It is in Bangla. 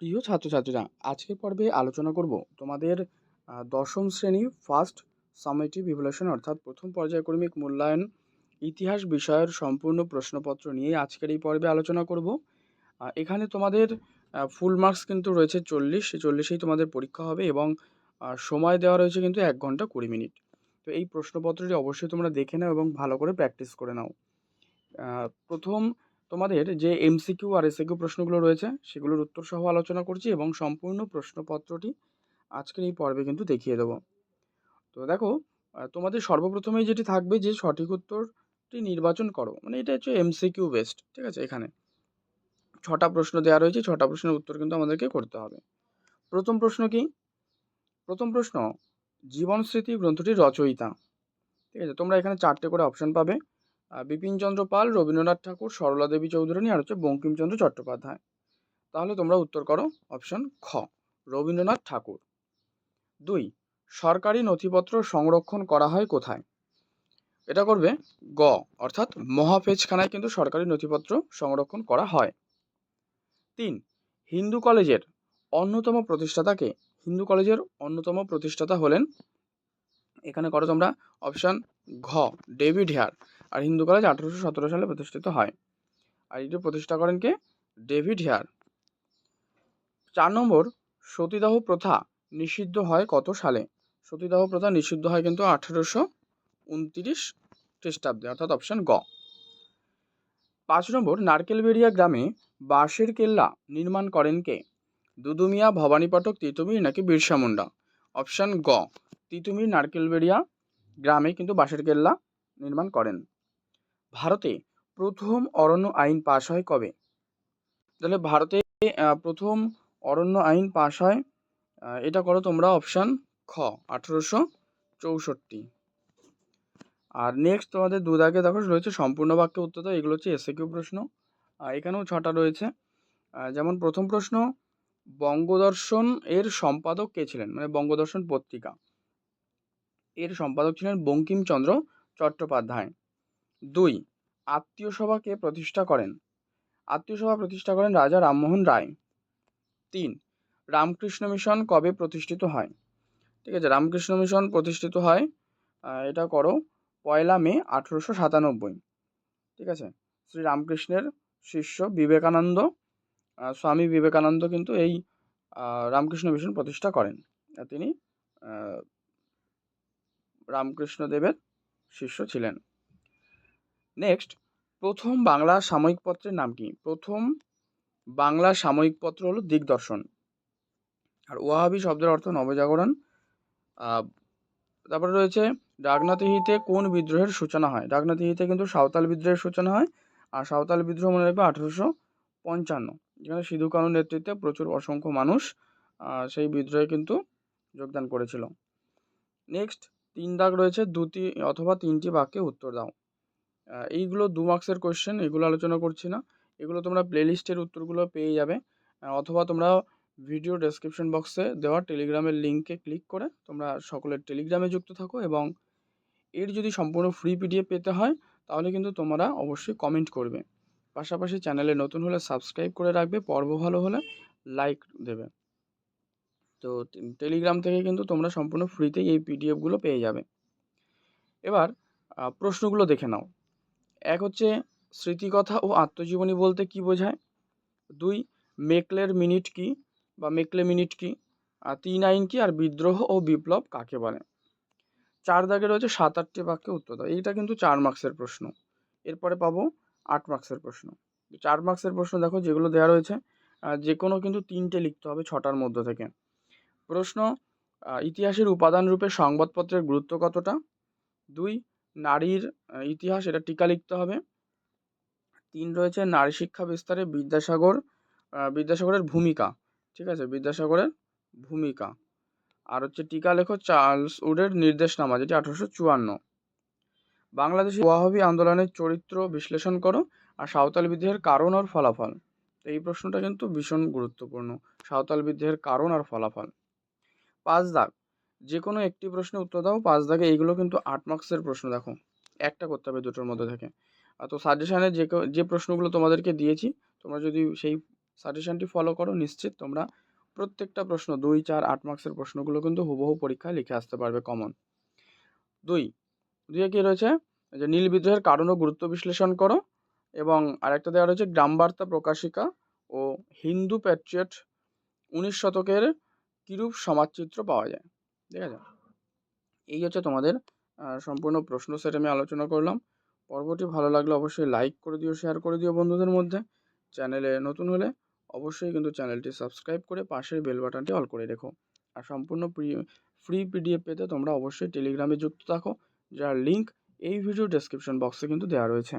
প্রিয় ছাত্রছাত্রীরা, আজকের পর্বে আলোচনা করব তোমাদের দশম শ্রেণি ফার্স্ট সামেটিভ ইভ্যালুয়েশন অর্থাৎ প্রথম পর্যায়ক্রমিক মূল্যায়ন ইতিহাস বিষয়ের সম্পূর্ণ প্রশ্নপত্র নিয়ে আজকের এই পর্বে আলোচনা করব। এখানে তোমাদের ফুল মার্কস কিন্তু রয়েছে চল্লিশ, সেই চল্লিশেই তোমাদের পরীক্ষা হবে এবং সময় দেওয়া রয়েছে কিন্তু এক ঘণ্টা কুড়ি মিনিট। তো এই প্রশ্নপত্রটি অবশ্যই তোমরা দেখে নাও এবং ভালো করে প্র্যাকটিস করে নাও। প্রথম তোমাদের যে এমসিকিউ আর এসিকিউ প্রশ্নগুলো রয়েছে, সেগুলোর উত্তর সহ আলোচনা করছি এবং সম্পূর্ণ প্রশ্নপত্রটি আজকের এই পর্বে কিন্তু দেখিয়ে দেবো। তো দেখো তোমাদের সর্বপ্রথমেই যেটি থাকবে যে সঠিক উত্তরটি নির্বাচন করো। মানে এটা হচ্ছে এমসিকিউ বেস্ট ঠিক আছে? এখানে ছটা প্রশ্ন দেওয়া রয়েছে, ছটা প্রশ্নের উত্তর কিন্তু আমাদেরকে করতে হবে। প্রথম প্রশ্ন কি? প্রথম প্রশ্ন জীবন স্মৃতি গ্রন্থটির রচয়িতা। ঠিক আছে? তোমরা এখানে চারটে করে অপশন পাবে। বিপিনচন্দ্র পাল, রবীন্দ্রনাথ ঠাকুর, সরলা দেবী চৌধুরানী আর হচ্ছে বঙ্কিমচন্দ্র চট্টোপাধ্যায়। তাহলে তোমরা উত্তর করো অপশন খ, রবীন্দ্রনাথ ঠাকুর। দুই, সরকারি নথিপত্র সংরক্ষণ করা হয় কোথায়? এটা করবে গ, অর্থাৎ মহাপেজখানায় কিন্তু সরকারি নথিপত্র সংরক্ষণ করা হয়। তিন, হিন্দু কলেজের অন্যতম প্রতিষ্ঠাতাকে, হিন্দু কলেজের অন্যতম প্রতিষ্ঠাতা হলেন, এখানে করো তোমরা অপশান ঘ, ডেভিড হেয়ার। আর হিন্দু কলেজ আঠারোশো সতেরো সালে প্রতিষ্ঠিত হয়। আর এটি প্রতিষ্ঠা করেন কে? David Hare. চার নম্বর, সতীদাহ প্রথা নিষিদ্ধ হয় কত সালে? সতীদাহ প্রথা নিষিদ্ধ হয় কিন্তু আঠেরোশো উনত্রিশ খ্রিস্টাব্দে, অর্থাৎ অপশান গ। পাঁচ নম্বর, নারকেলবেড়িয়া গ্রামে বাঁশের কেল্লা নির্মাণ করেন কে? দুদুমিয়া ভবানী পাঠক তিতুমির নাকি বিরসা মুন্ডা? অপশান গ, তিতুমির নারকেলবেড়িয়া গ্রামে কিন্তু বাঁশের কেল্লা নির্মাণ করেন। ভারতে প্রথম অরণ্য আইন পাশ হয় কবে? তাহলে ভারতে প্রথম অরণ্য আইন পাশ হয় এটা করো তোমরা অপশান খ, আঠেরোশো চৌষট্টি। আর নেক্সট তোমাদের দু দাগে দেখো রয়েছে সম্পূর্ণ বাক্যে উত্তর এগুলো হচ্ছে এসএ কিউ প্রশ্ন। এখানেও ছটা রয়েছে। যেমন প্রথম প্রশ্ন, বঙ্গদর্শন এর সম্পাদক কে ছিলেন? মানে বঙ্গদর্শন পত্রিকা। এর সম্পাদক ছিলেন বঙ্কিমচন্দ্র চট্টোপাধ্যায়। দুই আত্মীয় সভাকে প্রতিষ্ঠা করেন। আত্মীয় সভা প্রতিষ্ঠা করেন রাজা রামমোহন রায়। তিন, রামকৃষ্ণ মিশন কবে প্রতিষ্ঠিত হয়? ঠিক আছে, রামকৃষ্ণ মিশন প্রতিষ্ঠিত হয় এটা করো, পয়লা মে আঠেরোশো সাতানব্বই। ঠিক আছে, শ্রী রামকৃষ্ণের শিষ্য বিবেকানন্দ স্বামী বিবেকানন্দ কিন্তু এই রামকৃষ্ণ মিশন প্রতিষ্ঠা করেন। তিনি রামকৃষ্ণ দেবের শিষ্য ছিলেন। নেক্সট প্রথম বাংলা সাময়িক পত্রের নাম কি? প্রথম বাংলা সাময়িক পত্র হলো দিগদর্শন। আর ওয়াহাবি শব্দের অর্থ নবজাগরণ। তারপরে রয়েছে ডাকনাতিহিতে কোন বিদ্রোহের সূচনা হয়? ডাকনাতিহিতে কিন্তু সাঁওতাল বিদ্রোহের সূচনা হয়। আর সাঁওতাল বিদ্রোহ মনে রাখবে আঠেরোশো পঞ্চান্ন, যেখানে সিধু কানুর নেতৃত্বে প্রচুর অসংখ্য মানুষ সেই বিদ্রোহে কিন্তু যোগদান করেছিল। নেক্সট তিন দাগ রয়েছে, দুটি অথবা তিনটি বাক্যে উত্তর দাও। এইগুলো দু মার্কসের কোয়েশ্চেন এগুলো আলোচনা করছি না। এগুলো তোমরা প্লেলিস্টের উত্তরগুলো পেয়ে যাবে। অথবা তোমরা ভিডিও ডেসক্রিপশন বক্সে দেওয়া টেলিগ্রামের লিঙ্কে ক্লিক করে তোমরা সকলের টেলিগ্রামে যুক্ত থাকো এবং এর যদি সম্পূর্ণ ফ্রি পিডিএফ পেতে হয়, তাহলে কিন্তু তোমরা অবশ্যই কমেন্ট করবে। পাশাপাশি চ্যানেলে নতুন হলে সাবস্ক্রাইব করে রাখবে, পর্ব ভালো হলে লাইক দেবে। তো টেলিগ্রাম থেকে কিন্তু তোমরা সম্পূর্ণ ফ্রিতেই এই পিডিএফগুলো পেয়ে যাবে। এবার প্রশ্নগুলো দেখে নাও। এক হচ্ছে স্মৃতিকথা ও আত্মজীবনী বলতে কি বোঝায়? দুই, মেকলের মিনিট কি বা মেকলে মিনিট কি? আর তিন, আইন কি আর বিদ্রোহ ও বিপ্লব কাকে বলে? চার দাগে রয়েছে সাত, আটটি বাক্যে উত্তর দাও। এইটা কিন্তু চার মার্কসের প্রশ্ন। এরপরে পাবো আট মার্কসের প্রশ্ন। চার মার্কসের প্রশ্ন দেখো যেগুলো দেওয়া রয়েছে যে কোনো কিন্তু তিনটে লিখতে হবে ছটার মধ্যে থেকে। প্রশ্ন ইতিহাসের উপাদান রূপে সংবাদপত্রের গুরুত্ব কতটা? দুই নারীর ইতিহাস এটা টিকা লিখতে হবে। তিন রয়েছে নারী শিক্ষা বিস্তারে বিদ্যাসাগর বিদ্যাসাগরের ভূমিকা, ঠিক আছে? বিদ্যাসাগরের ভূমিকা। আর হচ্ছে টিকা লেখো চার্লস উডের নির্দেশনামা, যেটি আঠারোশো চুয়ান্ন। বাংলাদেশে ওয়াহাবি আন্দোলনের চরিত্র বিশ্লেষণ করো আর সাঁওতাল বিদ্রোহের কারণ আর ফলাফল। এই প্রশ্নটা কিন্তু ভীষণ গুরুত্বপূর্ণ, সাঁওতাল বিদ্রোহের কারণ আর ফলাফল। পাঁচ দাগ যে কোনো একটি প্রশ্নের উত্তর দাও। পাঁচ দাগে এইগুলো কিন্তু আট মার্কসের প্রশ্ন, দেখো। একটা করতে হবে দুটোর মধ্যে থেকে। আর তো সাজেশানে যে যে প্রশ্নগুলো তোমাদেরকে দিয়েছি, তোমরা যদি সেই সাজেশনটি ফলো করো, নিশ্চিত তোমরা প্রত্যেকটা প্রশ্ন, দুই, চার, আট মার্কসের প্রশ্নগুলো কিন্তু হুবহু পরীক্ষায় লিখে আসতে পারবে কমন দুই, দুইয়ে কী রয়েছে? যে নীল বিদ্রোহের কারণ ও গুরুত্ব বিশ্লেষণ করো এবং আরেকটা দেওয়া রয়েছে, গ্রামবার্তা প্রকাশিকা ও হিন্দু প্যাট্রিয়ট উনিশ শতকের কিরূপ সমাজচিত্র পাওয়া যায়? ঠিক আছে? এই হচ্ছে তোমাদের সম্পূর্ণ প্রশ্ন সেট আমি আলোচনা করলাম। পর্বটি ভালো লাগলে অবশ্যই লাইক করে দিও শেয়ার করে দিও বন্ধুদের মধ্যে। চ্যানেলে নতুন হলে অবশ্যই কিন্তু চ্যানেলটি সাবস্ক্রাইব করে পাশের বেল বাটনটি অল করে রেখো। আর সম্পূর্ণ ফ্রি পিডিএফ পেতে তোমরা অবশ্যই টেলিগ্রামে যুক্ত থাকো, যার লিঙ্ক এই ভিডিও ডেসক্রিপশন বক্সে কিন্তু দেওয়া রয়েছে।